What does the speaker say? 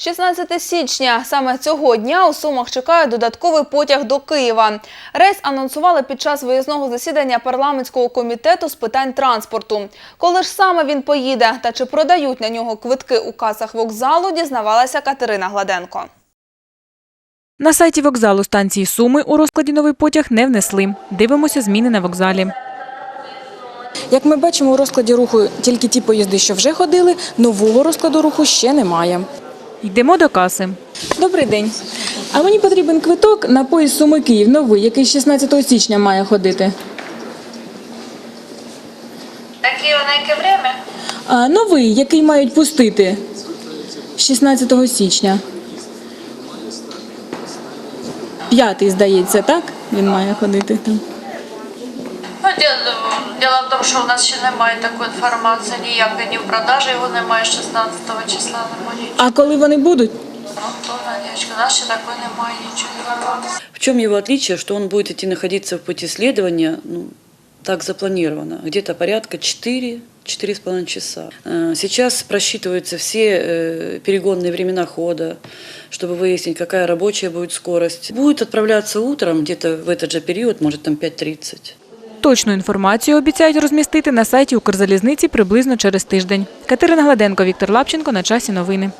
16 січня. Саме цього дня у Сумах чекає додатковий потяг до Києва. Рейс анонсували під час виїзного засідання парламентського комітету з питань транспорту. Коли ж саме він поїде та чи продають на нього квитки у касах вокзалу, дізнавалася Катерина Гладенко. На сайті вокзалу станції Суми у розкладі новий потяг не внесли. Дивимося зміни на вокзалі. Як ми бачимо, у розкладі руху тільки ті поїзди, що вже ходили, нового розкладу руху ще немає. Йдемо до каси. Добрий день. А мені потрібен квиток на поїзд Суми Київ новий, який 16 січня має ходити. Такі на яке время? А новий, який мають пустити 16 січня. П'ятий, здається, так? Він має ходити там. Ну, діло, діло в тому, що у нас ще немає такої інформації ніякої, ні в продажі його немає 16 числа, немає нічого. А коли вони будуть? Ну, то, Надячка, у нас ще такої немає нічого інформації. В чем его отличие, что он будет идти находиться в пути следования, ну, так запланировано, где-то порядка 4-4,5 часа. Э, Сейчас просчитываются все э, перегонные времена хода, чтобы выяснить, какая рабочая будет скорость. Будет отправляться утром, где-то в этот же период, может там 5.30. Точну інформацію обіцяють розмістити на сайті Укрзалізниці приблизно через тиждень. Катерина Гладенко, Віктор Лапченко. На часі новини.